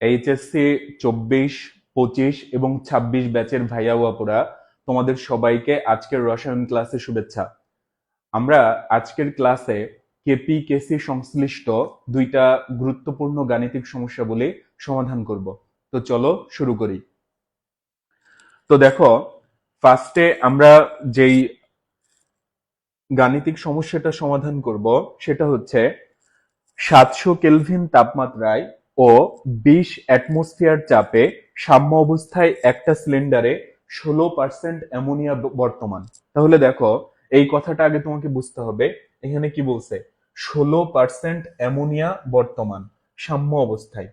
HSC চব্বিশ, পঁচিশ এবং ছাব্বিশ ব্যাচের ভাইয়া আপুরা তোমাদের সবাইকে আজকের রসায়ন ক্লাসে শুভেচ্ছা। আমরা আজকের ক্লাসে কেপি কেসি সংশ্লিষ্ট দুইটা গুরুত্বপূর্ণ গাণিতিক সমস্যাগুলি সমাধান করব। তো চলো শুরু করি। তো দেখো, ফার্স্টে আমরা যেই গাণিতিক সমস্যাটা সমাধান করব, সেটা হচ্ছে সাতশো কেলভিন তাপমাত্রায় ও বিশ অ্যাটমসফিয়ার চাপে সাম্য অবস্থায় একটা সিলিন্ডারে ষোলো পার্সেন্ট অ্যামোনিয়া বর্তমান। তাহলে দেখো, এই কথাটা আগে তোমাকে বুঝতে হবে। এখানে কি বলছে? ষোলো পার্সেন্ট অ্যামোনিয়া বর্তমান, সাম্য অবস্থায়।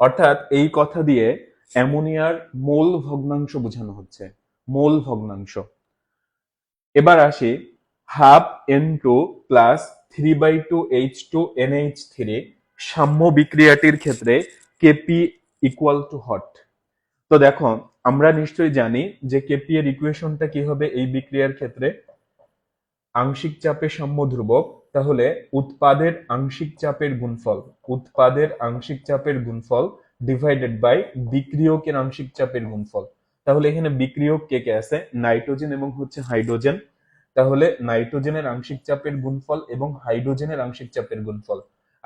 অর্থাৎ এই কথা দিয়ে অ্যামোনিয়ার মোল ভগ্নাংশ বোঝানো হচ্ছে, মোল ভগ্নাংশ। এবার আসি, half N two plus three by two H two NH three সাম্য বিক্রিয়াটির ক্ষেত্রে কেপি ইকুয়াল টু হট তো দেখো, আমরা নিশ্চয়ই জানি যে কেপি এর ইকুয়েশনটা কি হবে এই বিক্রিয়ার ক্ষেত্রে। আংশিক চাপে সাম্য ধ্রুবক, তাহলে উৎপাদের আংশিক চাপের গুণফল, উৎপাদের আংশিক চাপের গুণফল ডিভাইডেড বাই বিক্রিয়কের আংশিক চাপের গুণফল। তাহলে এখানে বিক্রিয়ক কে কে আছে? নাইট্রোজেন এবং হচ্ছে হাইড্রোজেন। তাহলে নাইট্রোজেনের আংশিক চাপের গুণফল এবং হাইড্রোজেনের আংশিক চাপের গুণফল।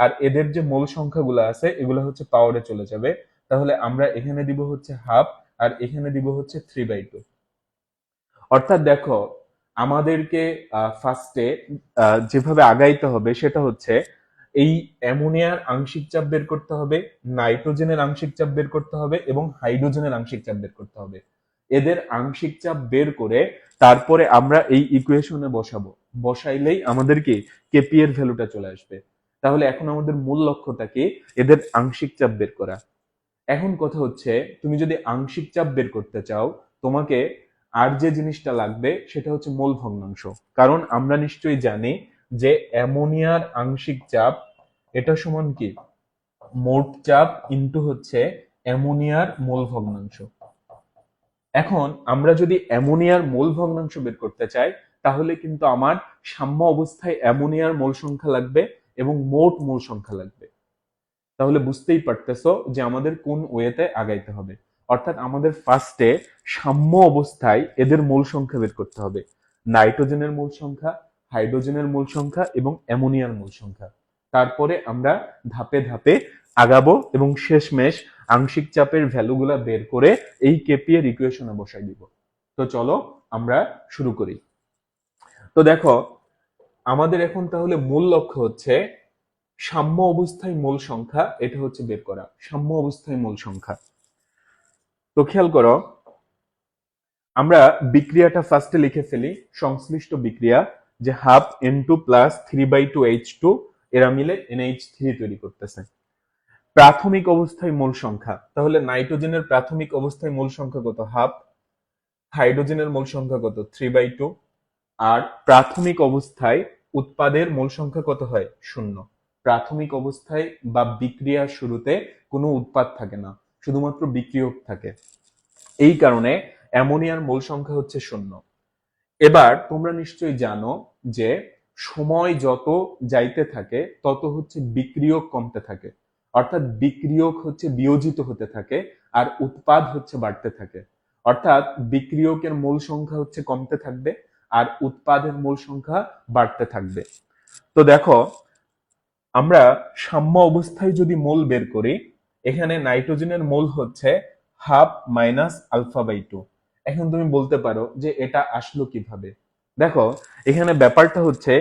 আর এদের যে মোল সংখ্যাগুলো আছে, এগুলো হচ্ছে পাওয়ারে চলে যাবে। তাহলে আমরা এখানে দিব হচ্ছে হাফ আর এখানে দিব হচ্ছে থ্রি বাই টু অর্থাৎ দেখো, আমাদেরকে ফার্স্টে যেভাবে আগাইতে হবে সেটা হচ্ছে এই অ্যামোনিয়ার আংশিক চাপ বের করতে হবে, নাইট্রোজেনের আংশিক চাপ বের করতে হবে এবং হাইড্রোজেনের আংশিক চাপ বের করতে হবে। এদের আংশিক চাপ বের করে তারপরে আমরা এই ইকুয়েশনে বসাবো। বসাইলেই আমাদের কি কেপি এর ভ্যালুটা চলে আসবে। তাহলে এখন আমাদের মূল লক্ষ্যটা কি? এদের আংশিক চাপ বের করা। এখন কথা হচ্ছে, তুমি যদি আংশিক চাপ বের করতে চাও, তোমাকে আর যে জিনিসটা লাগবে, সেটা হচ্ছে মূল ভগ্নাংশ। কারণ আমরা নিশ্চয়ই জানি যে অ্যামোনিয়ার আংশিক চাপ, এটা সমান কি? মোট চাপ ইনটু হচ্ছে অ্যামোনিয়ার মূল ভগ্নাংশ। এখন আমরা যদি অ্যামোনিয়ার মূল ভগ্নাংশ বের করতে চাই, তাহলে কিন্তু আমার সাম্য অবস্থায় অ্যামোনিয়ার মূল সংখ্যা লাগবে এবং মোট মূল সংখ্যা লাগবে। তাহলে বুঝতেই পারতেছো যে আমাদের কোন ওয়েতে আগাইতে হবে। অর্থাৎ আমাদের ফার্স্টে সাম্য অবস্থায় এদের মূল সংখ্যা বের করতে হবে। নাইট্রোজেনের মূল সংখ্যা, হাইড্রোজেনের মূল সংখ্যা এবং অ্যামোনিয়ার মূল সংখ্যা। তারপরে আমরা ধাপে ধাপে আগাবো এবং শেষমেশ আংশিক চাপের ভ্যালুগুলা বের করে এই কেপি এর ইকুয়েশনে বসাই দিব। তো চলো আমরা শুরু করি। তো দেখো আমাদের এখন তাহলে মূল লক্ষ্য হচ্ছে সাম্য অবস্থায় মূল সংখ্যা, এটা হচ্ছে বের করা। সাম্য অবস্থায় মূল সংখ্যা। তো খেয়াল করো, আমরা বিক্রিয়াটা ফার্স্টে লিখে ফেলি, সংশ্লিষ্ট বিক্রিয়া, যে half N two plus three by two H two এরা মিলে এনএইচ থ্রি তৈরি করতেছে। প্রাথমিক অবস্থায় মূল সংখ্যা, তাহলে নাইট্রোজেনের প্রাথমিক অবস্থায় মূল সংখ্যা কত? হাফ হাইড্রোজেনের মূল সংখ্যা কত? থ্রি বাই টু আর প্রাথমিক অবস্থায় উৎপাদের মূল সংখ্যা কত হয়? শূন্য। প্রাথমিক অবস্থায় বা বিক্রিয়ার শুরুতে কোনো উৎপাদ থাকে না, শুধুমাত্র বিক্রিয়ক থাকে। এই কারণে অ্যামোনিয়ার মোল সংখ্যা হচ্ছে শূন্য। এবার তোমরা নিশ্চয়ই জানো যে সময় যত যাইতে থাকে, তত হচ্ছে বিক্রিয়ক কমতে থাকে। অর্থাৎ বিক্রিয়ক হচ্ছে বিয়োজিত হতে থাকে আর উৎপাদ হচ্ছে বাড়তে থাকে। অর্থাৎ বিক্রিয়কের মূল সংখ্যা হচ্ছে কমতে থাকবে আর উৎপাদের মূল সংখ্যা বাড়তে থাকবে। তো দেখো, আমরা সাম্য অবস্থায় যদি মোল বের করি, এখানে নাইট্রোজেনের মোল হচ্ছে half minus alpha by two. এখন তুমি বলতে পারো যে এটা আসলো কীভাবে? দেখো, এখানে ব্যাপারটা হচ্ছে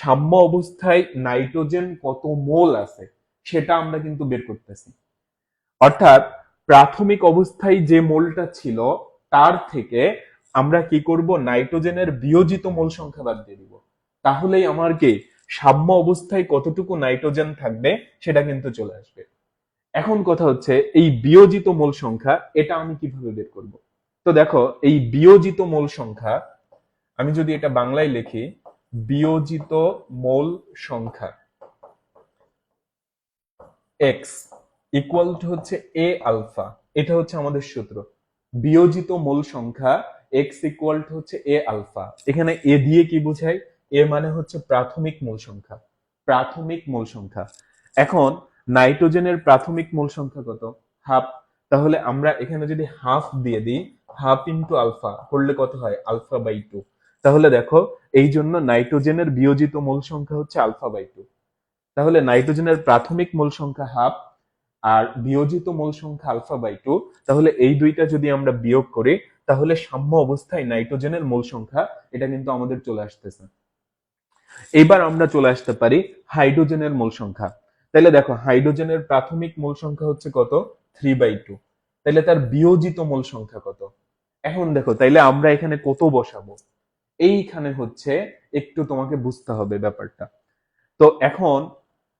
সাম্য অবস্থায় নাইট্রোজেন কত মোল আছে, সেটা আমরা কিন্তু বের করতেছি। অর্থাৎ প্রাথমিক অবস্থায় যে মোলটা ছিল, তার থেকে আমরা কি করব? নাইট্রোজেনের বিয়োজিত মোল সংখ্যা বাদ দিয়ে দিব। তাহলেই আমার কি সাম্য অবস্থায় কতটুকু নাইট্রোজেন থাকবে সেটা কিন্তু চলে আসবে। এখন কথা হচ্ছে এই বিয়োজিত মোল সংখ্যা, এটা আমি কীভাবে বের করব? তো দেখো, এই বিয়োজিত মোল সংখ্যা, আমি যদি এটা বাংলায় লিখি, বিয়োজিত মোল সংখ্যা এক্স ইকুয়াল টু হচ্ছে এ আলফা এটা হচ্ছে আমাদের সূত্র। বিয়োজিত মোল সংখ্যা এক্স ইকুয়াল টু হচ্ছে এ আলফা এখানে এ দিয়ে কি বোঝায় এ মানে হচ্ছে প্রাথমিক মূল সংখ্যা। প্রাথমিক মূল সংখ্যা। এখন, নাইট্রোজেনের প্রাথমিক মোল সংখ্যা কত? হাফ তাহলে আমরা এখানে যদি হাফ দিয়ে দিই হাফ ইন্টু আলফা করলে কত হয়? আলফা বাই টু তাহলে দেখো এই জন্য নাইট্রোজেনের বিয়োজিত মূল সংখ্যা হচ্ছে আলফা বাই টু তাহলে নাইট্রোজেনের প্রাথমিক মূল সংখ্যা হাফ আর বিয়োজিত মূল সংখ্যা আলফা বাই টু তাহলে এই দুইটা যদি আমরা বিয়োগ করি তাহলে সাম্য অবস্থায় নাইট্রোজেনের মোল সংখ্যা, এটা কিন্তু আমাদের চলে আসতেছে। এবার আমরা চলে আসতে পারি হাইড্রোজেনের মোল সংখ্যা। তাহলে দেখো, হাইড্রোজেনের প্রাথমিক মোল সংখ্যা হচ্ছে কত? Three by two. তাহলে তার বিয়োজিত মোল সংখ্যা কত? এখন দেখো, তাইলে আমরা এখানে কত বসাবো? এইখানে হচ্ছে একটু তোমাকে বুঝতে হবে ব্যাপারটা। তো এখন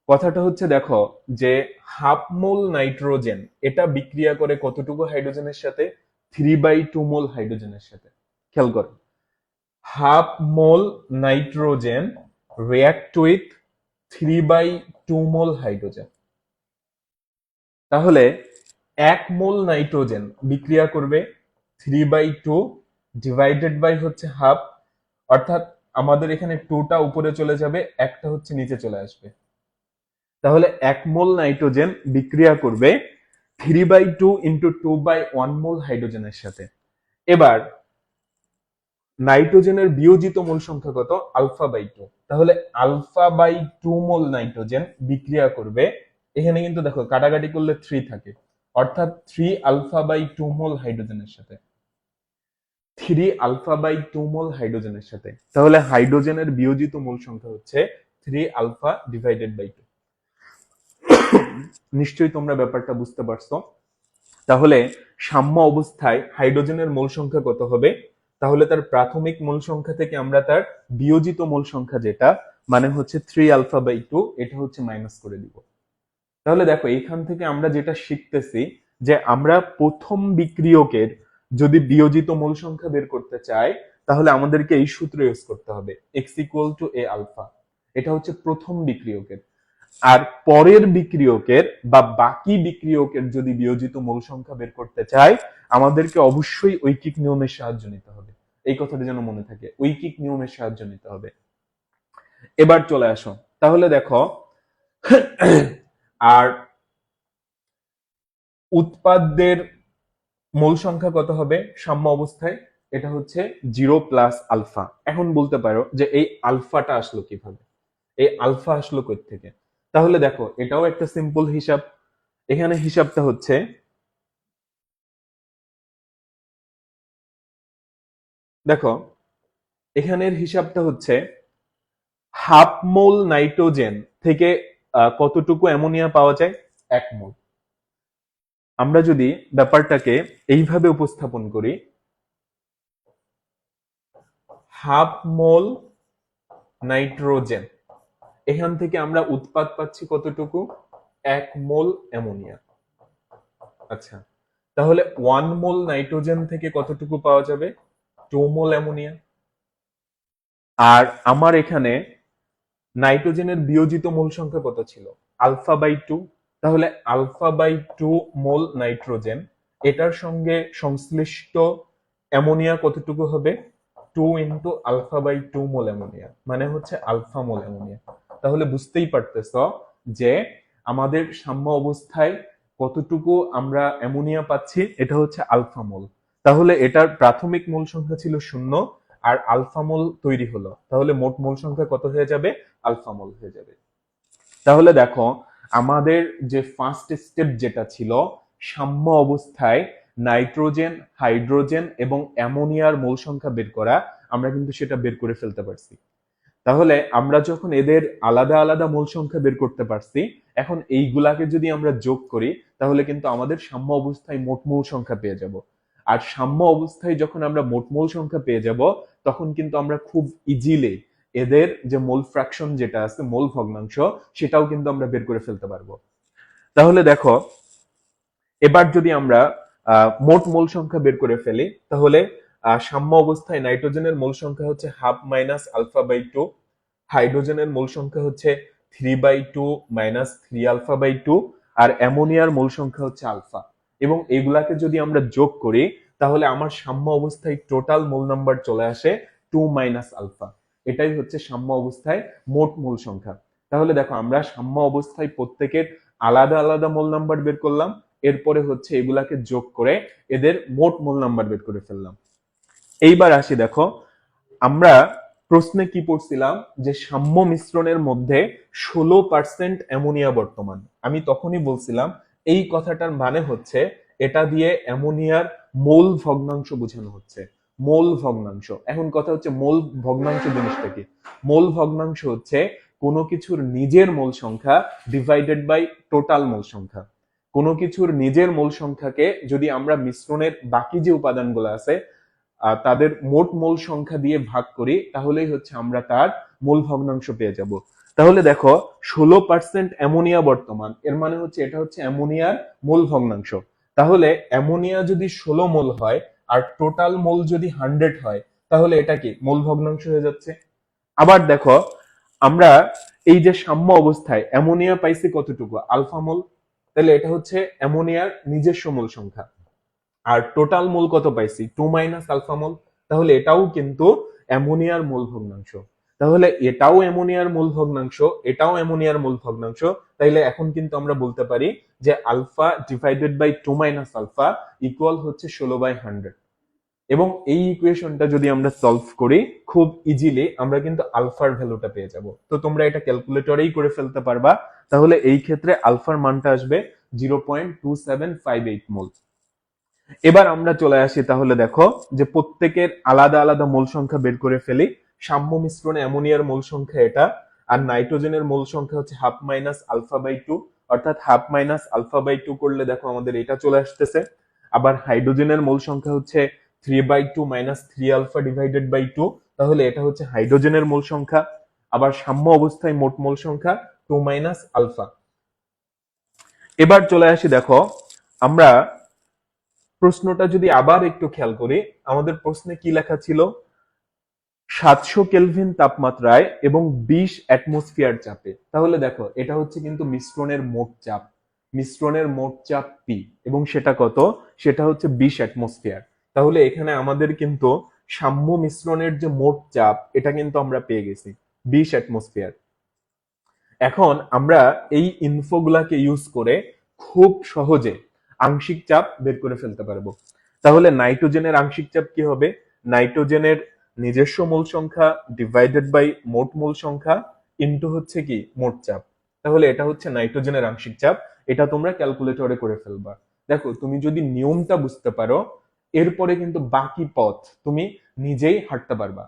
কথাটা হচ্ছে দেখো, যে হাফ মোল নাইট্রোজেন, এটা বিক্রিয়া করে কতটুকু হাইড্রোজেনের সাথে? থ্রি বাই টু মোল হাইড্রোজেনের সাথে। খেয়াল করো half mole nitrogen react with three by two mole hydrogen তাহলে এক মোল নাইট্রোজেন বিক্রিয়া করবে three by two divided by হচ্ছে হাফ অর্থাৎ আমাদের এখানে টুটা উপরে চলে যাবে, একটা হচ্ছে নিচে চলে আসবে। তাহলে এক মোল নাইট্রোজেন বিক্রিয়া করবে three by two into two by one mole হাইড্রোজেনের সাথে। এবার নাইট্রোজেনের বিয়োজিত মোল সংখ্যা কত? আলফা বাই টু তাহলে alpha by two mole nitrogen বিক্রিয়া করবে। এখানে কিন্তু দেখো, কাটাকাটি করলে থ্রি থাকে। অর্থাৎ three alpha by two mole হাইড্রোজেনের সাথে। Three alpha by two mole হাইড্রোজেনের সাথে। তাহলে হাইড্রোজেনের বিয়োজিত মোল সংখ্যা হচ্ছে three alpha divided by two নিশ্চয়ই তোমরা ব্যাপারটা বুঝতে পারছ। তাহলে সাম্য অবস্থায় হাইড্রোজেনের মোল সংখ্যা কত হবে? তাহলে তার প্রাথমিক মোল সংখ্যা থেকে আমরা তার বিয়োজিত মোল সংখ্যা যেটা মানে হচ্ছে থ্রি আলফা বাই টু এটা হচ্ছে মাইনাস করে দিব। তাহলে দেখো এইখান থেকে আমরা যেটা শিখতেছি, যে আমরা প্রথম বিক্রিয়কের যদি বিয়োজিত মূল সংখ্যা বের করতে চাই, তাহলে আমাদেরকে এই সূত্র ইউজ করতে হবে X equal to A alpha এটা হচ্ছে প্রথম বিক্রিয়কের। আর পরের বিক্রিয়কের বা বাকি বিক্রিয়কের যদি বিয়োজিত মোল সংখ্যা বের করতে চাই, আমাদেরকে অবশ্যই ঐকিক নিয়মের সাহায্য নিতে হবে। এই কথাটা যেন মনে থাকে, ঐকিক নিয়মের সাহায্য নিতে হবে। এবার চলে আসো। তাহলে দেখো, আর উৎপাদ্যের মোল সংখ্যা কত হবে? সাম্য অবস্থায়। এটা হচ্ছে জিরো প্লাস আলফা। এখন বলতে পারো যে এই আলফাটা আসলো কীভাবে? এই আলফা আসলো কই থেকে তাহলে দেখো, এটাও একটা সিম্পল হিসাব। এখানে হিসাবটা হচ্ছে দেখো, এখানের হিসাবটা হচ্ছে হাফ মোল নাইট্রোজেন থেকে কতটুকু অ্যামোনিয়া পাওয়া যায়? এক মোল। আমরা যদি ব্যাপারটাকে এইভাবে উপস্থাপন করি, হাফ মোল নাইট্রোজেন। এখান থেকে আমরা উৎপাদ পাচ্ছি কতটুকু? এক মোল অ্যামোনিয়া। আচ্ছা তাহলে ওয়ান মোল নাইট্রোজেন থেকে কতটুকু পাওয়া যাবে? Two mole ammonia. আর আমার এখানে নাইট্রোজেনের বিয়োজিত মোল সংখ্যা কত ছিল? আলফা বাই টু তাহলে alpha by two mole nitrogen, এটার সঙ্গে সংশ্লিষ্ট অ্যামোনিয়া কতটুকু হবে? Two into alpha by two mole ammonia মানে হচ্ছে আলফা মোল অ্যামোনিয়া। তাহলে বুঝতেই পারতেছ যে আমাদের সাম্য অবস্থায় কতটুকু আমরা অ্যামোনিয়া পাচ্ছি, এটা হচ্ছে আলফা মোল। তাহলে এটার প্রাথমিক মোল সংখ্যা ছিল শূন্য, আর আলফা মোল তৈরি হলো। তাহলে মোট মোল সংখ্যা কত হয়ে যাবে? আলফা মোল হয়ে যাবে। তাহলে দেখো, আমাদের যে ফার্স্ট স্টেপ যেটা ছিল, সাম্য অবস্থায় নাইট্রোজেন, হাইড্রোজেন এবং অ্যামোনিয়ার মোল সংখ্যা বের করা, আমরা কিন্তু সেটা বের করে ফেলতে পারছি। তাহলে আমরা যখন এদের আলাদা আলাদা মূল সংখ্যা বের করতে পারছি, এখন এইগুলাকে যদি আমরা যোগ করি, তাহলে কিন্তু আমাদের সাম্য অবস্থায় মোট মূল সংখ্যা পেয়ে যাব। আর সাম্য অবস্থায় যখন আমরা মোট মূল সংখ্যা পেয়ে যাব, তখন কিন্তু আমরা খুব ইজিলি এদের যে মোল ফ্র্যাকশন যেটা আছে, মোল ভগ্নাংশ, সেটাও কিন্তু আমরা বের করে ফেলতে পারব। তাহলে দেখো, এবার যদি আমরা মোট মোল সংখ্যা বের করে ফেলি, তাহলে সাম্য অবস্থায় নাইট্রোজেনের মোল সংখ্যা হচ্ছে half minus alpha by two হাইড্রোজেনের মোল সংখ্যা হচ্ছে three by two minus three alpha by two আর অ্যামোনিয়ার মোল সংখ্যা হচ্ছে আলফা এবং এগুলাকে যদি আমরা যোগ করি, তাহলে আমার সাম্য অবস্থায় টোটাল মোল নাম্বার চলে আসে টু মাইনাস আলফা এটাই হচ্ছে সাম্য অবস্থায় মোট মোল সংখ্যা। তাহলে দেখো, আমরা সাম্য অবস্থায় প্রত্যেকের আলাদা আলাদা মোল নাম্বার বের করলাম, এরপরে হচ্ছে এগুলাকে যোগ করে এদের মোট মোল নাম্বার বের করে ফেললাম। এইবার আসি দেখো, আমরা প্রশ্নে কি পড়ছিলাম? যে সাম্য মিশ্রণের মধ্যে ষোলো পার্সেন্ট অ্যামোনিয়া বর্তমান। আমি তখনই বলছিলাম, এই কথাটার মানে হচ্ছে, এটা দিয়ে অ্যামোনিয়ার মোল ভগ্নাংশ বোঝানো হচ্ছে। মোল ভগ্নাংশ। এখন কথা হচ্ছে মোল ভগ্নাংশ জিনিসটা কি? মোল ভগ্নাংশ হচ্ছে কোনো কিছুর নিজের মোল সংখ্যা ডিভাইডেড বাই টোটাল মোল সংখ্যা। কোনো কিছুর নিজের মোল সংখ্যাকে যদি আমরা মিশ্রণের বাকি যে উপাদানগুলো আছে তাদের মোট মোল সংখ্যা দিয়ে ভাগ করি, তাহলেই হচ্ছে আমরা তার মূল ভগ্নাংশ পেয়ে যাব। তাহলে দেখো, ষোলো পার্সেন্ট অ্যামোনিয়া বর্তমান, এর মানে হচ্ছে এটা হচ্ছে অ্যামোনিয়ার মূল ভগ্নাংশ। তাহলে অ্যামোনিয়া যদি ষোলো মোল হয়, আর টোটাল মোল যদি হান্ড্রেড হয়, তাহলে এটা কি? মূল ভগ্নাংশ হয়ে যাচ্ছে। আবার দেখো, আমরা এই যে সাম্য অবস্থায় অ্যামোনিয়া পাইছি কতটুকু? Alpha mole. তাহলে এটা হচ্ছে অ্যামোনিয়ার নিজস্ব মোল সংখ্যা। আর টোটাল মোল কত পাইছি? টু মাইনাস আলফা মোল তাহলে এটাও কিন্তু অ্যামোনিয়ার মোল ভগ্নাংশ। তাহলে এটাও অ্যামোনিয়ার মূল ভগ্নাংশ, এটাও অ্যামোনিয়ার মূল ভগ্নাংশ। তাইলে এখন কিন্তু আমরা বলতে পারি যে alpha divided by two minus alpha equal হচ্ছে ষোলো বাই হান্ড্রেড এবং এই ইকুয়েশনটা যদি আমরা সলভ করি, খুব ইজিলি আমরা কিন্তু আলফার ভ্যালুটা পেয়ে যাব। তো তোমরা এটা ক্যালকুলেটরেই করে ফেলতে পারবা। তাহলে এই ক্ষেত্রে আলফার মানটা আসবে zero point two seven five eight mole এবার আমরা চলে আসি তাহলে দেখো যে প্রত্যেকের আলাদা আলাদা মূল সংখ্যা বের করে ফেলি। সাম্য মিশ্রণে অ্যামোনিয়ার মূল সংখ্যা এটা, আর নাইট্রোজেনের মূল সংখ্যা হচ্ছে half minus alpha by two. অর্থাৎ half minus alpha by two করলে দেখো আমাদের এটা চলে আসতেছে। আবার হাইড্রোজেনের মূল সংখ্যা হচ্ছে three by two minus three alpha divided by two, তাহলে এটা হচ্ছে হাইড্রোজেনের মূল সংখ্যা। আবার সাম্য অবস্থায় মোট মূল সংখ্যা টু মাইনাস আলফা। এবার চলে আসি দেখো, আমরা প্রশ্নটা যদি আবার একটু খেয়াল করি, আমাদের প্রশ্নে কি লেখা ছিল? সাতশো কেলভিন তাপমাত্রায় এবং বিশ অ্যাটমসফিয়ার চাপে। তাহলে দেখো, এটা হচ্ছে কিন্তু মিশ্রণের মোট চাপ। মিশ্রণের মোট চাপ পি এবং সেটা কত? সেটা হচ্ছে বিশ অ্যাটমসফিয়ার। তাহলে এখানে আমাদের কিন্তু সাম্য মিশ্রণের যে মোট চাপ, এটা কিন্তু আমরা পেয়ে গেছি, বিশ অ্যাটমসফিয়ার। এখন আমরা এই ইনফোগুলাকে ইউজ করে খুব সহজে আংশিক চাপ বের করে ফেলতে পারব। তাহলে নাইট্রোজেনের আংশিক চাপ কি হবে? নাইট্রোজেনের নিজস্ব মোল সংখ্যা ডিভাইডেড বাই মোট মোল সংখ্যা ইনটু হচ্ছে কি? মোট চাপ। তাহলে এটা হচ্ছে নাইট্রোজেনের আংশিক চাপ। এটা তোমরা ক্যালকুলেটরে করে ফেলবা। দেখো, তুমি যদি নিয়মটা বুঝতে পারো, এরপরে কিন্তু বাকি পথ তুমি নিজেই হাঁটতে পারবা।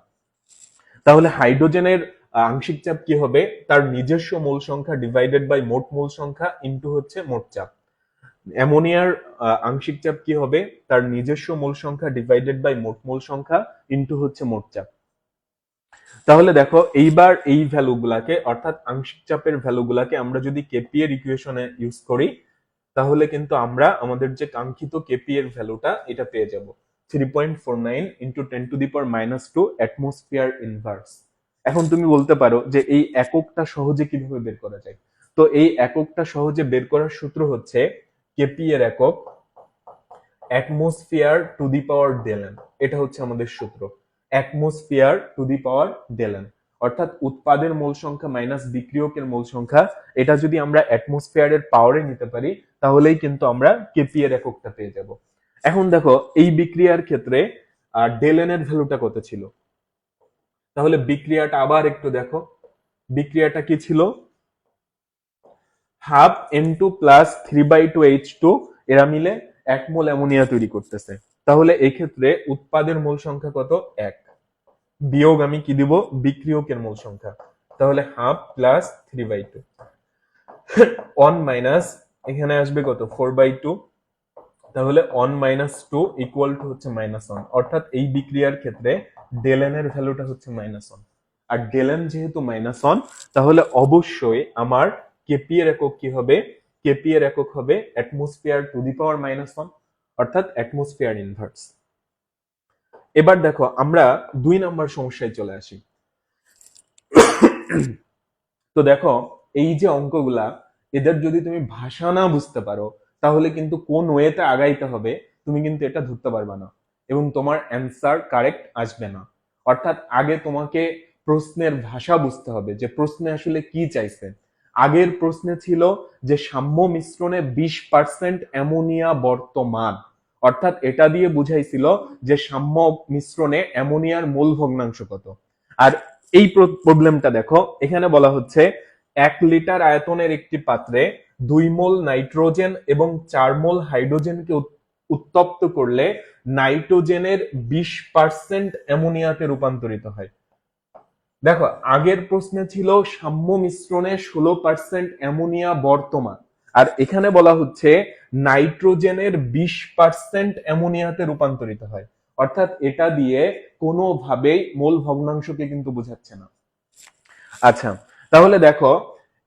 তাহলে হাইড্রোজেনের আংশিক চাপ কি হবে? তার নিজস্ব মোল সংখ্যা ডিভাইডেড বাই মোট মোল সংখ্যা ইনটু হচ্ছে মোট চাপ। অ্যামোনিয়ার আংশিক চাপ কি হবে? তার নিজস্ব মোল সংখ্যা ডিভাইডেড বাই মোট মোল সংখ্যা ইনটু হচ্ছে মোট চাপ। তাহলে দেখো, এইবার এই ভ্যালুগুলাকে অর্থাৎ আংশিক চাপের ভ্যালুগুলাকে আমরা যদি কেপি এর ইকুয়েশনে ইউজ করি, তাহলে কিন্তু আমরা আমাদের যে কাঙ্ক্ষিত কেপি এর ভ্যালুটা এটা পেয়ে যাব। Three point four nine into ten to the power minus two atmosphere inverse এখন তুমি বলতে পারো যে এই এককটা সহজে কীভাবে বের করা যায়? তো এই এককটা সহজে বের করার সূত্র হচ্ছে কেপি এর একক অ্যাটমসফিয়ার টু দি পাওয়ার ডেলেন এটা হচ্ছে আমাদের সূত্র। অ্যাটমসফিয়ার টু দি পাওয়ার ডেলেন অর্থাৎ উৎপাদের মোল সংখ্যা মাইনাস বিক্রিয়কের মোল সংখ্যা। এটা যদি আমরা অ্যাটমসফিয়ারের পাওয়ারে নিতে পারি, তাহলেই কিন্তু আমরা কেপি এর এককটা পেয়ে যাব। এখন দেখো, এই বিক্রিয়ার ক্ষেত্রে ডেলেন এর ভ্যালুটা কত ছিল? তাহলে বিক্রিয়াটা আবার একটু দেখো। বিক্রিয়াটা কি ছিল? Half N two plus three by two H two এরা মিলে এক মোল অ্যামোনিয়া তৈরি করতেছে। তাহলে এই ক্ষেত্রে উৎপাদের মোল সংখ্যা কত? এক। বিয়োগ আমি কি দিব? বিক্রিয়কের মোল সংখ্যা। তাহলে half plus three by two one minus এখানে আসবে কত? ফোর বাই টু তাহলে one minus two equal to হচ্ছে মাইনাস ওয়ান অর্থাৎ এই বিক্রিয়ার ক্ষেত্রে ডেলেন এর ভ্যালুটা হচ্ছে মাইনাস ওয়ান আর ডেলেন যেহেতু মাইনাস ওয়ান তাহলে অবশ্যই আমার কেপি এর একক কি হবে? কেপি এর একক হবে atmosphere to the power minus one অর্থাৎ অ্যাটমসফিয়ার ইনভার্স এবার দেখো, আমরা দুই নাম্বার সমস্যায় চলে আসি। তো দেখো, এই যে অঙ্কগুলা, এদের যদি তুমি ভাষা না বুঝতে পারো, তাহলে কিন্তু কোন ওয়েতে আগাইতে হবে, তুমি কিন্তু এটা ধরতে পারবে না। এবং তোমার অ্যান্সার কারেক্ট আসবে না। অর্থাৎ আগে তোমাকে প্রশ্নের ভাষা বুঝতে হবে, যে প্রশ্নে আসলে কি চাইছে। আগের প্রশ্নে ছিল যে সাম্য মিশ্রণে বিশ পার্সেন্ট অ্যামোনিয়া বর্তমান। অর্থাৎ এটা দিয়ে বুঝাইছিল যে সাম্য মিশ্রণে অ্যামোনিয়ার মূল ভগ্নাংশ কত। আর এই প্রবলেমটা দেখো, এখানে বলা হচ্ছে এক লিটার আয়তনের একটি পাত্রে দুই মোল নাইট্রোজেন এবং চার মোল হাইড্রোজেনকে উত্তপ্ত করলে নাইট্রোজেনের বিশ পার্সেন্ট অ্যামোনিয়াতে রূপান্তরিত হয়। দেখো, আগের প্রশ্নে ছিল সাম্য মিশ্রণে ষোলো পার্সেন্ট অ্যামোনিয়া বর্তমান। আর এখানে বলা হচ্ছে নাইট্রোজেনের বিশ পার্সেন্ট অ্যামোনিয়াতে রূপান্তরিত হয়। অর্থাৎ এটা দিয়ে কোনোভাবেই মূল ভগ্নাংশকে কিন্তু বোঝাচ্ছে না। আচ্ছা তাহলে দেখো,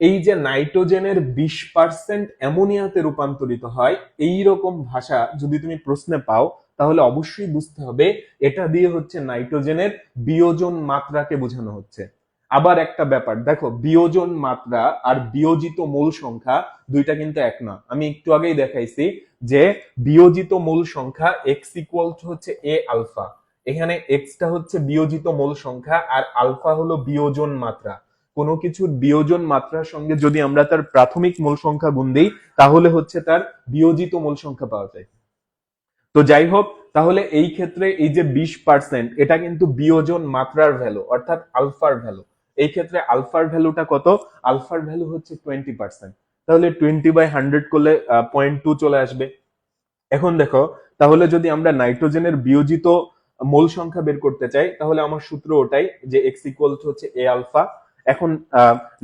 এই যে নাইট্রোজেনের বিশ পার্সেন্ট অ্যামোনিয়াতে রূপান্তরিত হয় এই রকম ভাষা যদি তুমি প্রশ্নে পাও তাহলে অবশ্যই বুঝতে হবে, এটা দিয়ে হচ্ছে নাইট্রোজেনের বিয়োজন মাত্রাকে বোঝানো হচ্ছে। আবার একটা ব্যাপার, দেখো বিয়োজন মাত্রা আর বিয়োজিত মূল সংখ্যা দুইটা কিন্তু এক না। আমি একটু আগেই দেখাইছি যে বিয়োজিত মূল সংখ্যা এক্স ইকুয়াল হচ্ছে এ আলফা এখানে এক্সটা হচ্ছে বিয়োজিত মূল সংখ্যা আর আলফা হলো বিয়োজন মাত্রা। কোনো কিছুর বিয়োজন মাত্রার সঙ্গে যদি আমরা তার প্রাথমিক মূল সংখ্যা গুণ দিই, তাহলে হচ্ছে তার বিয়োজিত মূল সংখ্যা পাওয়া যায়। তো যাই হোক, তাহলে এই ক্ষেত্রে এই যে বিশ পার্সেন্ট এটা কিন্তু বিয়োজন মাত্রার ভ্যালু অর্থাৎ আলফার ভ্যালু এই ক্ষেত্রে আলফার ভ্যালুটা কত? আলফার ভ্যালু হচ্ছে টোয়েন্টি পার্সেন্ট তাহলে টোয়েন্টি বাই হান্ড্রেড করলে পয়েন্ট টু চলে আসবে। এখন দেখো, তাহলে যদি আমরা নাইট্রোজেনের বিয়োজিত মোল সংখ্যা বের করতে চাই, তাহলে আমার সূত্র ওটাই যে এক্স ইকুয়াল হচ্ছে এ আলফা এখন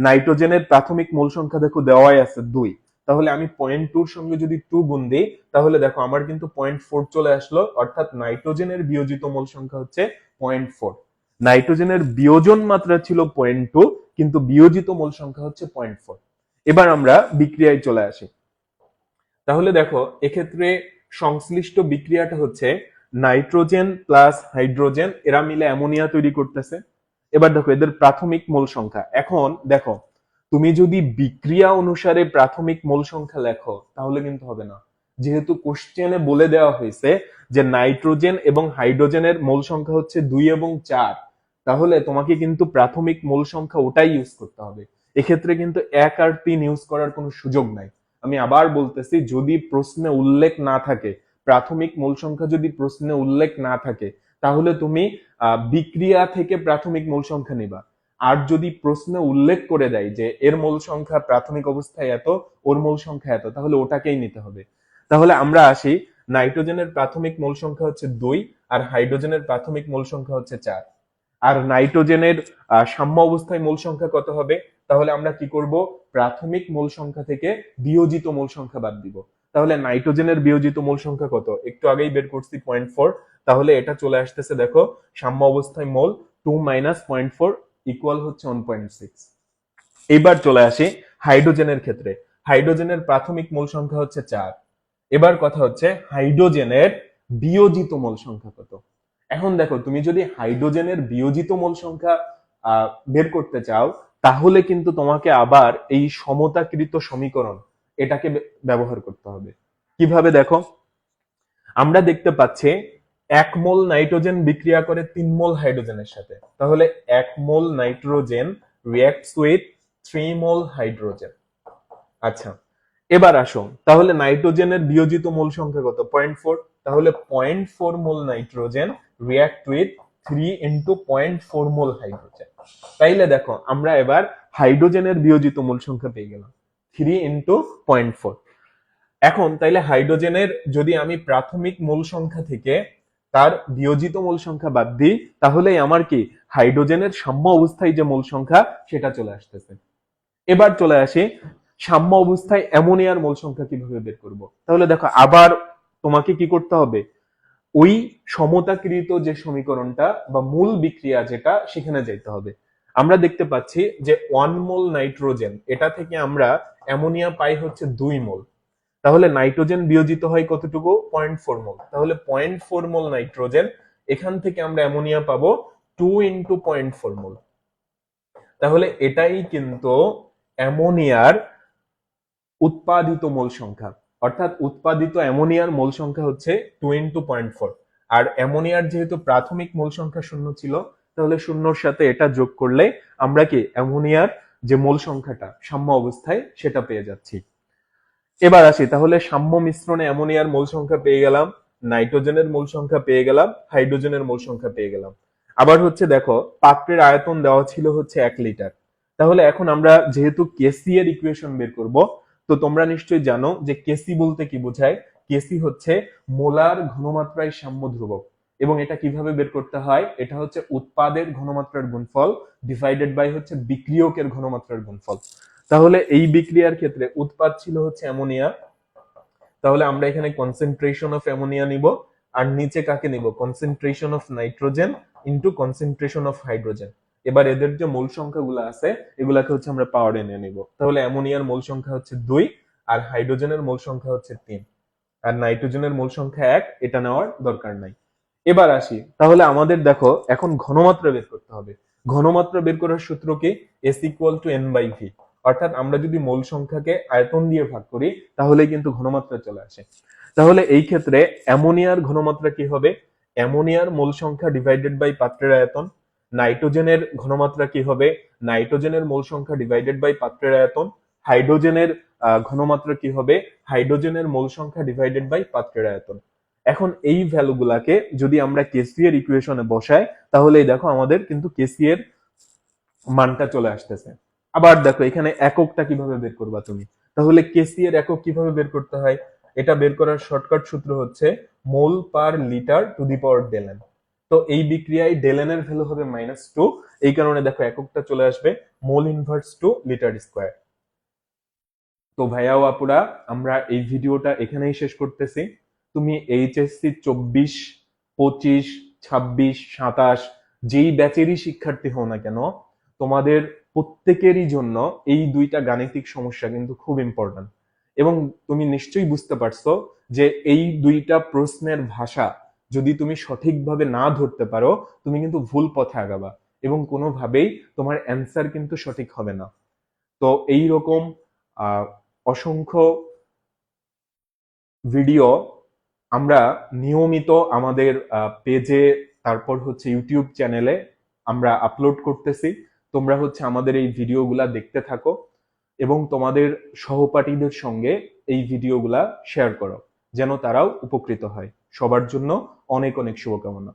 নাইট্রোজেনের প্রাথমিক মোল সংখ্যা দেখো দেওয়াই আছে দুই। তাহলে আমি পয়েন্ট টুর সঙ্গে যদি টু গুণ দিই, তাহলে দেখো আমার কিন্তু পয়েন্ট ফোর চলে আসলো, অর্থাৎ নাইট্রোজেনের বিয়োজিত মোল সংখ্যা হচ্ছে পয়েন্ট ফোর নাইট্রোজেনের বিয়োজন মাত্রা ছিল পয়েন্ট টু কিন্তু বিয়োজিত মোল সংখ্যা হচ্ছে পয়েন্ট ফোর এবার আমরা বিক্রিয়ায় চলে আসি। তাহলে দেখো, এক্ষেত্রে সংশ্লিষ্ট বিক্রিয়াটা হচ্ছে নাইট্রোজেন প্লাস হাইড্রোজেন এরা মিলে অ্যামোনিয়া তৈরি করতেছে। এবার দেখো, এদের প্রাথমিক মোল সংখ্যা। এখন দেখো তুমি যদি বিক্রিয়া অনুসারে প্রাথমিক মোল সংখ্যা লেখো, তাহলে কিন্তু হবে না। যেহেতু কোশ্চেনে বলে দেওয়া হয়েছে যে নাইট্রোজেন এবং হাইড্রোজেনের মোল সংখ্যা হচ্ছে দুই এবং চার, তাহলে তোমাকে কিন্তু প্রাথমিক মোল সংখ্যা ওটাই ইউজ করতে হবে। এক্ষেত্রে কিন্তু এক আর তিন ইউজ করার কোনো সুযোগ নাই। আমি আবার বলতেছি, যদি প্রশ্নে উল্লেখ না থাকে, প্রাথমিক মূল সংখ্যা যদি প্রশ্নে উল্লেখ না থাকে, তাহলে তুমি বিক্রিয়া থেকে প্রাথমিক মূল সংখ্যা নিবা। আর যদি প্রশ্নে উল্লেখ করে দেয় যে এর মূল সংখ্যা প্রাথমিক অবস্থায় এত, ওর মূল সংখ্যা এত, তাহলে ওটাকেই নিতে হবে। তাহলে আমরা আসি, নাইট্রোজেনের প্রাথমিক মূল সংখ্যা হচ্ছে দুই আর হাইড্রোজেনের প্রাথমিক মূল সংখ্যা হচ্ছে চার। আর নাইট্রোজেনের সাম্য অবস্থায় মূল সংখ্যা কত হবে? তাহলে আমরা কি করব? প্রাথমিক মূল সংখ্যা থেকে বিয়োজিত মূল সংখ্যা বাদ দিব। তাহলে নাইট্রোজেনের বিয়োজিত মূল সংখ্যা কত? একটু আগেই বের করছি পয়েন্ট ফোর তাহলে এটা চলে আসতেছে দেখো, সাম্য অবস্থায় mole two minus point four equal হচ্ছে ওয়ান পয়েন্ট সিক্স এবার চলে আসি হাইড্রোজেনের ক্ষেত্রে। হাইড্রোজেনের প্রাথমিক মোল সংখ্যা হচ্ছে চার। এবার কথা হচ্ছে হাইড্রোজেনের বিয়োজিত মোল সংখ্যা কত। এখন দেখো, তুমি যদি হাইড্রোজেনের বিয়োজিত মোল সংখ্যা বের করতে চাও, তাহলে কিন্তু তোমাকে আবার এই সমতাকৃত সমীকরণ এটাকে ব্যবহার করতে হবে। কীভাবে দেখো? আমরা দেখতে পাচ্ছি এক মোল নাইট্রোজেন বিক্রিয়া করে তিন মোল হাইড্রোজেনের সাথে। তাহলে এক mole nitrogen reacts with three mole hydrogen. আচ্ছা এবার আসো তাহলে নাইট্রোজেনের বিয়োজিত মোল সংখ্যা কত? পয়েন্ট ফোর তাহলে point four mole nitrogen react with three into point four mole hydrogen. তাইলে দেখো, আমরা এবার হাইড্রোজেনের বিয়োজিত মোল সংখ্যা পেয়ে গেলাম। থ্রি ইন্টু পয়েন্ট ফোর এখন তাইলে হাইড্রোজেনের যদি আমি প্রাথমিক মোল সংখ্যা থেকে তার বিয়োজিত মোল সংখ্যা বাদ দিই, তাহলেই আমার কি হাইড্রোজেনের সাম্য অবস্থায় যে মোল সংখ্যা, সেটা চলে আসতেছে। এবার চলে আসি, সাম্য অবস্থায় অ্যামোনিয়ার মোল সংখ্যা কীভাবে বের করব? তাহলে দেখো, আবার তোমাকে কি করতে হবে? ওই সমতাকৃত যে সমীকরণটা বা মূল বিক্রিয়া যেটা, সেখানে যাইতে হবে। আমরা দেখতে পাচ্ছি যে ওয়ান মোল নাইট্রোজেন এটা থেকে আমরা অ্যামোনিয়া পাই হচ্ছে দুই মোল তাহলে নাইট্রোজেন বিয়োজিত হয় কতটুকু? Point four mole. তাহলে পয়েন্ট ফোর মোল নাইট্রোজেন, এখান থেকে আমরা অ্যামোনিয়া পাবো two into point four mole. তাহলে এটাই কিন্তু অ্যামোনিয়ার উৎপাদিত মোল সংখ্যা। অর্থাৎ উৎপাদিত অ্যামোনিয়ার মোল সংখ্যা হচ্ছে টু ইন্টু পয়েন্ট ফোর। আর অ্যামোনিয়ার যেহেতু প্রাথমিক মোল সংখ্যা শূন্য ছিল, তাহলে শূন্যর সাথে এটা যোগ করলে আমরা কি অ্যামোনিয়ার যে মোল সংখ্যাটা, সাম্য অবস্থায় সেটা পেয়ে যাচ্ছি। এবার আসি, তাহলে সাম্য মিশ্রণে অ্যামোনিয়ার মোল সংখ্যা পেয়ে গেলাম, নাইট্রোজেনের মোল সংখ্যা পেয়ে গেলাম, হাইড্রোজেনের মোল সংখ্যা পেয়ে গেলাম। আবার হচ্ছে দেখো, পাত্রের আয়তন দেওয়া ছিল হচ্ছে এক লিটার। তাহলে এখন আমরা যেহেতু কেসি এর ইকুয়েশন বের করব, তো তোমরা নিশ্চয়ই জানো যে কেসি বলতে কি বোঝায়? কেসি হচ্ছে মোলার ঘনমাত্রায় সাম্য ধ্রুবক। এবং এটা কীভাবে বের করতে হয়? এটা হচ্ছে উৎপাদের ঘনমাত্রার গুণফল ডিভাইডেড বাই হচ্ছে বিক্রিয়কের ঘনমাত্রার গুণফল। তাহলে এই বিক্রিয়ার ক্ষেত্রে উৎপাদ ছিল হচ্ছে অ্যামোনিয়া। তাহলে আমরা এখানে কনসেন্ট্রেশন অফ অ্যামোনিয়া নিব, আর নিচে কাকে নিব? Concentration of nitrogen into concentration of hydrogen এবার এদের যে মূল সংখ্যাগুলো আছে, এগুলাকে হচ্ছে আমরা পাওয়ার এনে নিব। তাহলে অ্যামোনিয়ার মূল সংখ্যা হচ্ছে দুই, আর হাইড্রোজেনের মূল সংখ্যা হচ্ছে তিন। আর নাইট্রোজেনের মূল সংখ্যা এক, এটা নেওয়ার দরকার নাই। এবার আসি, তাহলে আমাদের দেখো, এখন ঘনমাত্রা বের করতে হবে। ঘনমাত্রা বের করার সূত্র কি? S equal to N by V অর্থাৎ আমরা যদি মোল সংখ্যাকে আয়তন দিয়ে ভাগ করি তাহলে কিন্তু ঘনমাত্রা চলে আসে। তাহলে এই ক্ষেত্রে অ্যামোনিয়ার ঘনমাত্রা কি হবে? অ্যামোনিয়ার মোল সংখ্যা ডিভাইডেড বাই পাত্রের আয়তন। নাইট্রোজেনের ঘনমাত্রা কি হবে? নাইট্রোজেনের মোল সংখ্যা ডিভাইডেড বাই পাত্রের আয়তন। হাইড্রোজেনের ঘনমাত্রা কি হবে? হাইড্রোজেনের মোল সংখ্যা ডিভাইডেড বাই পাত্রের আয়তন। এখন এই ভ্যালুগুলাকে যদি আমরা কেসি এর ইকুয়েশনে বসাই তাহলে দেখো আমাদের কিন্তু কেসি এর মানটা চলে আসতেছে। আবার দেখো, এখানে এককটা কীভাবে বের করবা তুমি? তাহলে কেসি এর একক কীভাবে বের করতে হয়? এটা বের করার শর্টকাট সূত্র হচ্ছে mole per litre to the power ডেলেন তো এই বিক্রিয়ায় ডেলেন এর ভ্যালু হবে মাইনাস টু এই কারণে দেখো এককটা চলে আসবে mole inverse to litre square তো ভাইয়া আপুরা, আমরা এই ভিডিওটা এখানেই শেষ করতেছি। তুমি এইচএসসি চব্বিশ, পঁচিশ, ছাব্বিশ, সাতাশ, যেই ব্যাচেরই শিক্ষার্থী হও না কেন, তোমাদের প্রত্যেকেরই জন্য এই দুইটা গাণিতিক সমস্যা কিন্তু খুব ইম্পর্ট্যান্ট এবং তুমি নিশ্চয়ই বুঝতে পারছ যে এই দুইটা প্রশ্নের ভাষা যদি তুমি সঠিকভাবে না ধরতে পারো, তুমি কিন্তু ভুল পথে আগাবা এবং কোনোভাবেই তোমার অ্যান্সার কিন্তু সঠিক হবে না। তো এই রকম অসংখ্য ভিডিও আমরা নিয়মিত আমাদের পেজে তারপর হচ্ছে ইউটিউব চ্যানেলে আমরা আপলোড করতেছি। তোমরা হচ্ছে আমাদের এই ভিডিওগুলা দেখতে থাকো এবং তোমাদের সহপাঠীদের সঙ্গে এই ভিডিওগুলা শেয়ার করো, যেন তারাও উপকৃত হয়। সবার জন্য অনেক অনেক শুভকামনা।